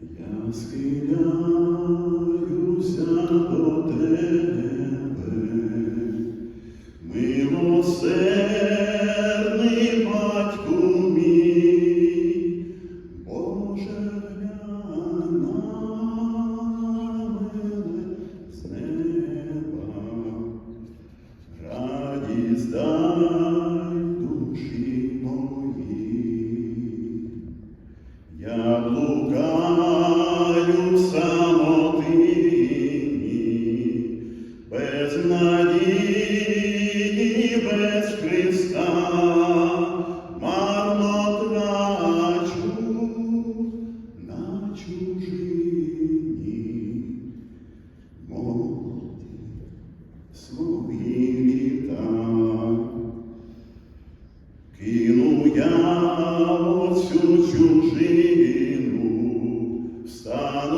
Я схиляюся до тебе,